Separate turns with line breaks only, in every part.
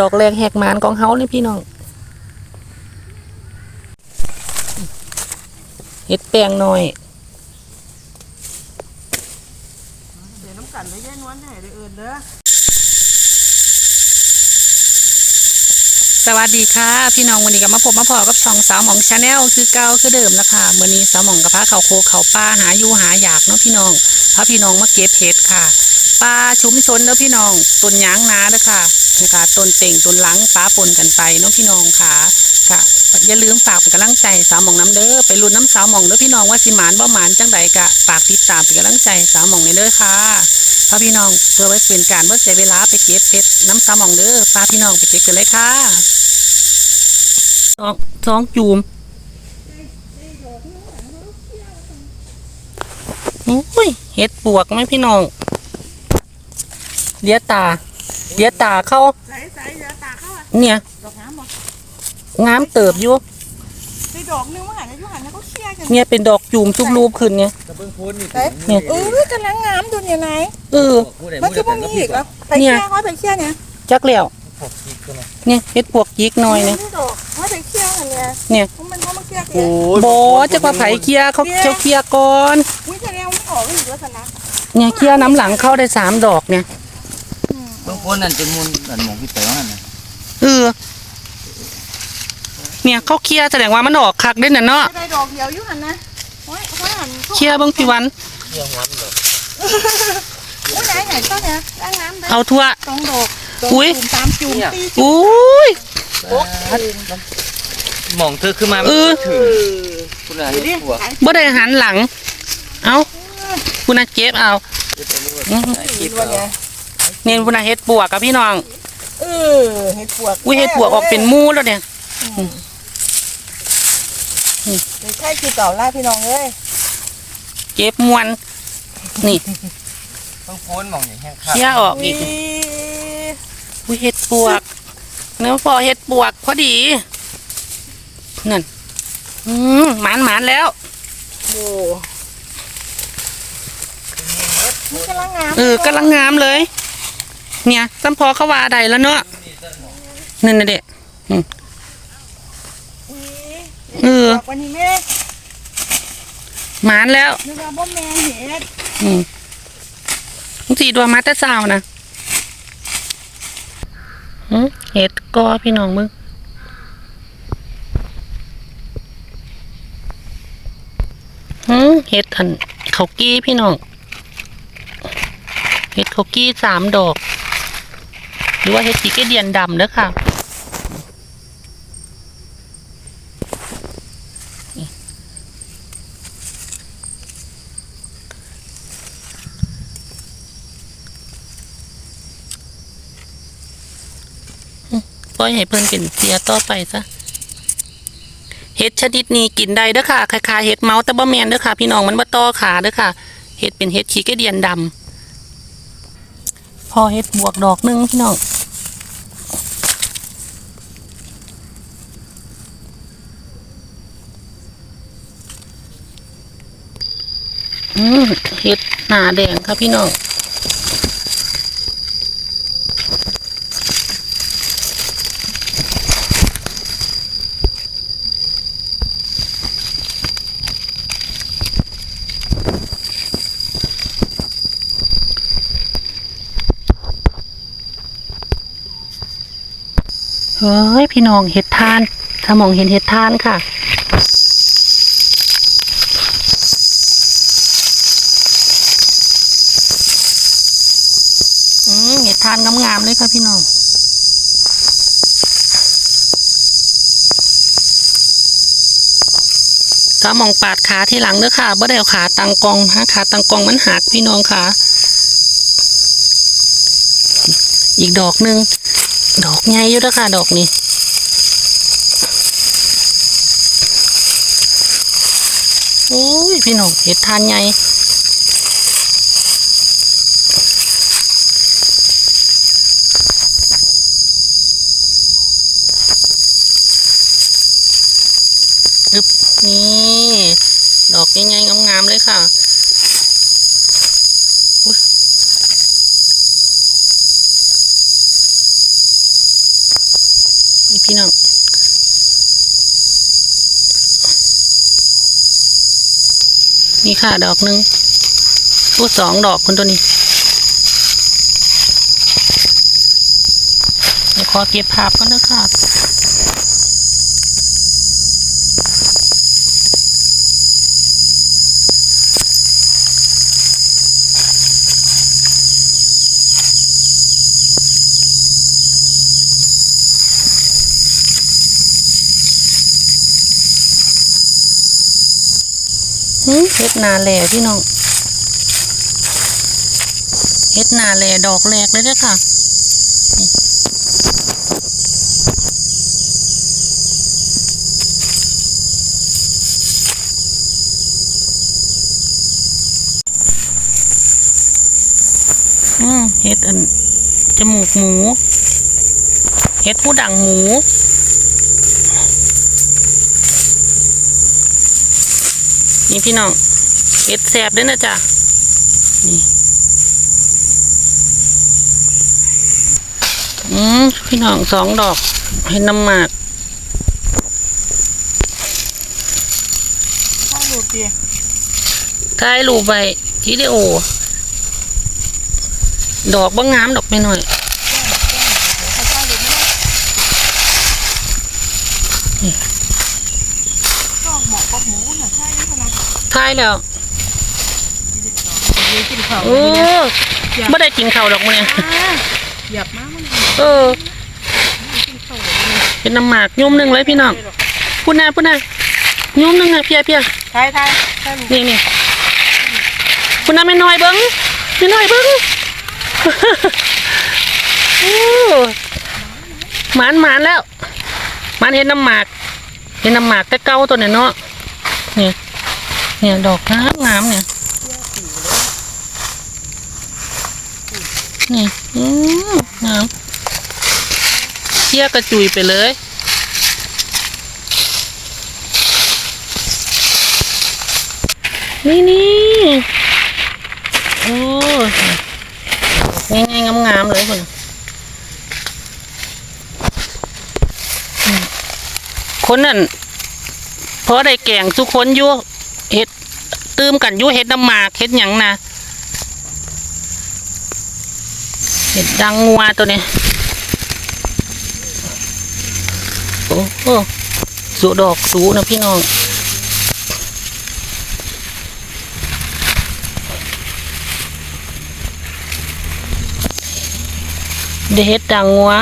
ดอกแรกแหกหมานของเฮานี่พี่น้องเห็ดแป้งหน่อย
เดี๋ยวน้ำกันได้แย่นวันไหนได้เอินเด้อ
สวัสดีค่ะ พี่น้องวันนี้ก็มาพบมาพอกับช่องสาวหมองชาแนลคือเก่าคือเดิมนะคะเมื่อนี้สาวหมองกับพาเขาโคเขาป้าหาอยู่หาอยากเนาะพี่น้องพาพี่น้องมาเก็บเห็ดค่ะปลาชุมชนเนาะพี่น้องต้นยางนาเด้อค่ะ นะคะต้นเต่งต้นหลังป้าปนกันไปเนาะพี่น้องค่ะค่ะอย่าลืมฝากเป็นกำลังใจสาวหมองน้ำเด้อไปลุ้นน้ำสาวหมองเด้อพี่น้องว่าสิหมานบ่หมานจังใดกะฝากติดตามเป็นกำลังใจสาวหมองในเด้อค่ะพาพี่น้องเพื่อไว้เป็นการว่าเสียเวลาไปเก็บเพชรน้ำสาวหมองเด้อพาพี่น้องไปเก็บกันเลยค่ะสองสองจูมโอ้ยเห็ดปวกไหมพี่น้องเลียตา เลียตาเข้า
ใส่ใส่เดี๋ยวตาเข้าอะ
เนี่ย
ดอกน้ำบ่
งามเติบอยู่
ได้ดอกนึงมาหันอายุหันแล้วก็เคลียร์กัน
เนี่ยเป็นดอกจูมทุกรูปขึ้นเนี่ย
กระเบื้องโพ้นนี่
เอ๊ะ
เนี่ย
เออกำลังงามดูเนี่ยไหน
เออ
ผู้ใด
มัน
ผู้
คือ
ใด
พวก
แต่
นี้
ละ
อี
ผิ
ก
ด
แล้วไปเคลียร์ห้อยไปเคลียร์เนี่ย
จักแล้ว
พวกผิดกันนะ
เนี่ยเห็ดปวกยิกหน่อยเนี่ย
ดอกห้อยไปเคลียร์กันเนี่ย
เนี่ย
มันเขามาเคลียร์กัน
โอ้
เนี่ย
ย
โบจะมาไผเคลียร์เขาเขาเคลียร์ก่อน
อุ้ยแสดงว่าไม่ออกก็อยู่ลักษณะ
เนี่ยเคลียร์น้ำหลังเข้าได้สามดอกเนี่ย
เบื้องโพ้นนั่นจะมุนอันหมองพี่เต๋อนั่นน่ะ
เออ เนี่ยเขาเคลียร์แสดงว่ามันออกคักเด้น่ะเนาะ
ได้ดอกเดียวอายุหันนะห้อยห้ยหัน
เคลียร์เบิ่งพี่วัน
เรื่องวันเลย
อุ้ยไหนไหนต้นเนี่ยล้างน้ำได้
เอาทั่ว
สองดอก
อุ๊ย
จูมตามจูมตี
อุ้ย
หมองเธอขึ้นมา
เออ
ถึงคุณอา
ดู
เห็
ดิ
ดปวก
บ่ได้หันหลัง เอาคุณน่ะเก็บเอา
คิดว่าเนี่ย
เนี่ย คุณน่ะเฮ็ดปวกกับพี่น้อง
เออเห็ดปวก
อุ้ยเฮ็ดปวกออกเป็นหมูแล้วเนี่ย
ไม่ใช่คือเก่าล่าพี่น้องเอ้ย
เก็บมวนนี่
เบื้องโพ้นหมองอย่างแห้ง
เคลียร์ออกอีกอุ้ยเฮ็ดปวกเนื้อพอเฮ็ดปวกพอดีนั่นอืมหมานหมานแล้ว
โอ้มันกำลังงาม
เออกำลังงามเลย เนี่ยสัมพอเขาว่าใดแล้วเนาะนั่นน่ะเด็ก
อุ๊ย
เออ
ดอกวันนี้แม่
หมานแล้ว
นึกว่าบ่แม่เห็ด
อืมสีดวงมาแต่เช้านะหึเห็ดกอพี่น้องมึงหืมเห็ดอันเขากี้พี่น้องเห็ดเขากี้สามดอก หรือว่าเห็ดสีเกเดียนดำเด้อค่ะปล่อยให้เพิ่นเป็นเสียต่อไปซะเห็ดชนิดนี้กินได้เด้อค่ะคล้ายๆเห็ดเมาส์แต่บ่แมนเด้อค่ะ พี่น้องมันบ่ต่อขาเด้อค่ะ เห็ดเป็นเห็ดขี้กระเดียนดำ พอเห็ดบวกดอกหนึงพี่น้องอืมเห็ดหนาแดงครับพี่น้อง เฮ้ย พี่น้องเห็ดทานถ้ามองเห็นเห็ดทานค่ะ อืมเห็ดทานงามๆเลยค่ะพี่น้องถ้ามองปาดขาที่หลังเด้อค่ะบ่ได้เอาขาตังกองฮะขาตังกองมันหักพี่น้องค่ะ อีกดอกหนึ่งดอกใหญ่อยู่เด้อค่ะ ดอกนี้ โอ้ย พี่น้องเห็ดทานใหญ่อึบนี่ ดอกใหญ่ๆงามๆเลยค่ะอุ๊ยพี่น้อง นี่ค่ะ ดอกหนึ่งอู้สองดอกคุณตัวนี้เดี๋ยวขอเก็บภาพก่อนนะครั ฮ็ดนาแหล่พี่น้องเฮ็ดนาแหล่ดอกแรกเลยเด้อค่ะอืมเฮ็ดอันจมูกหมู เฮ็ดผู้ดังหมูนี่พี่น้อง สบด้วยนะจ๊ะนี่อืมพี่น้องสองดอกเห็นน้ำหมาก
ข้าวดูดดิ
ถ่ายรูปไปวิดีโอดอกบ้างงามดอกไปหน่อย
ข้าวเจ้าดูดไม่ได้ก็เหมาะกับหมูน่ะใช่ไหมคะนะ
ถ่ายแล้ว
เดี๋ยวกินข้าว
โอ้ไม่ได้กินข้าวดอกมันเนี่ย
หยับมากมัน
เออ
กินข้าวเลย
เป็นน้ำหมากยุ่มหนึ่งเลยพี่น้องพูดนะพูดนะยุ่มหนึ่งนะเพียเพีย
ทายทายทายลูก
นี่นี่คุณน้าไม่น้อยเบิ้งไม่น้อยเบิ้งโอ้หมานหมานแล้วหมานเห็นน้ำหมากเห็นน้ำหมากแต่เก้าตัวเนี่ยเนาะเนี่ยเนี่ยดอกงามงามเนี่ย นี่อืมงามเที่ยกระจุยไปเลย นี่นี่โอ้ง่ายๆงามๆเลยคนคนนั่นเพราะได้แกงทุกคนอยู่เห็ดตื้มกันอยู่เห็ดน้ำหมากเห็ดหยังนะ เห็ดดังงัวตัวนี้โอ้โหสูดอกสูนะพี่น้องได้เฮ็ดดังงัว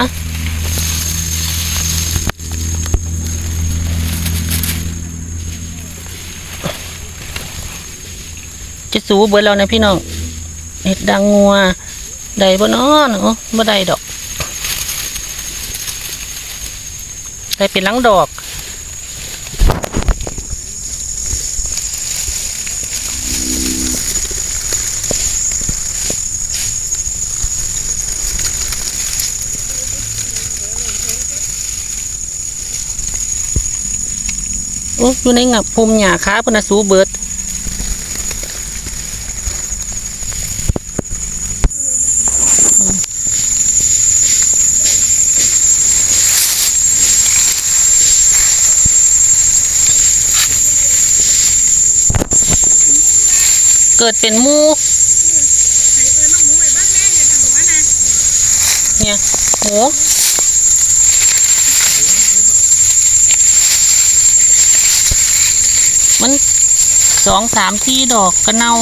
จะสูเบิดแล้วนะพี่น้องเฮ็ดดังงัว ได้บ่น้อเนาะบ่ได้ดอกได้เป็นลังดอกโอ้อยู่ในงับภูมิหญ้าค้าพนสูเบิด เกิดเป็นมูเนี่ยหมูมันสองสามที่ดอกกระเนา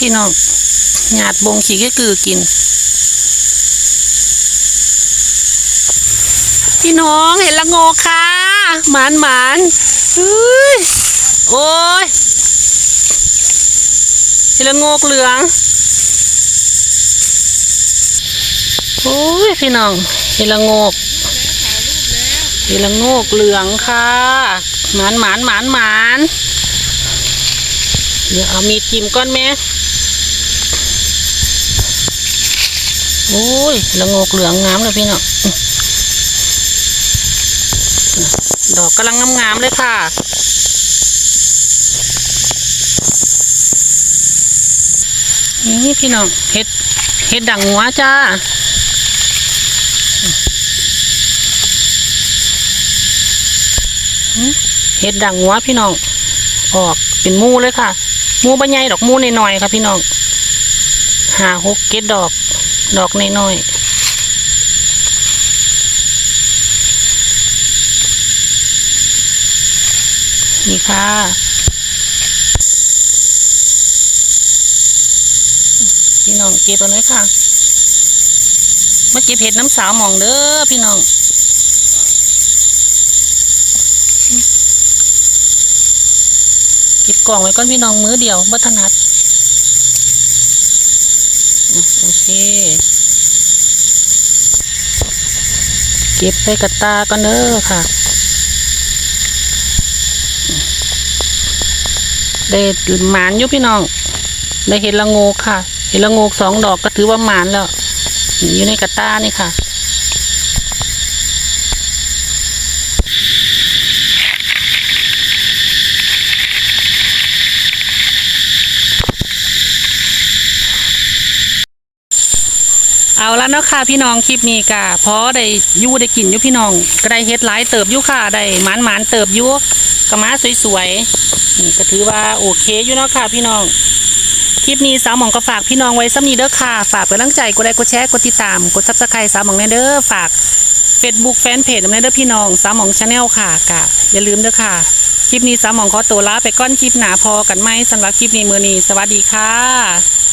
พี่น้องหยาดบงขี้ก็คือกิน พี่น้องเห็นละงอค่ะหมานหมานโอ้ยเห็นละงอกเหลืองโอ้ยพี่น้องเห็นละงอกเห็นละงอกเหลืองค่ะหมานหมานหมานหมาน เดี๋ยวเอามีดจิ้มก้อนแม่โอ้ยละงกเหลืองงามเลยพี่น้องดอกกำลังงามๆเลยค่ะ นี่พี่น้องเห็ดเห็ดดังหัวจ้าเห็ดดังหัวพี่น้อง ออกเป็นมูเลยค่ะ มูบะใหญ่ดอกมูนน่อยๆค่ะพี่น้องหาหกเก็ดดอก ดอกน้อยๆนี่ค่ะ พี่น้องเก็บเอาเลยค่ะมาเก็บเห็ดน้ำสาวหมองเด้อพี่น้อง กล่องไว้ก่อนพี่น้องมือเดียวบัถนัดโอเคเก็บไปกับตาก่อนเด้อค่ะได้หมานอยู่พี่น้อง ได้เห็ดละงกค่ะ เห็ดละงกสองดอกก็ถือว่าหมานแล้ว อยู่ในกระตานี่ค่ะ เอาแล้วเนาะค่ะพี่น้องคลิปนี้ก็พอได้ยู่ได้กินอยู่พี่น้องก็ได้เฮ็ดหลายเติบอยู่ค่ะได้หมานหมานๆเติบอยู่กระมาสวยๆนี่ก็ถือว่าโอเคอยู่เนาะค่ะพี่น้องคลิปนี้สาวหมองก็ฝากพี่น้องไว้ซ้ำนี้เด้อค่ะฝากก็นกำลังใจกดไลค์กดแชร์กดติดตามกดซับสไครต์สาวหมองแน่เด้อฝาก Facebook แฟนเพจนำแน่เด้อพี่น้องสาวหมองชาแนลค่ะกะอย่าลืมเด้อค่ะคลิปนี้สาวหมองขอตัวลาไปก้อนคลิปหนาพอกันไหมสำหรับคลิปนี้มือนี้สวัสดีค่ะ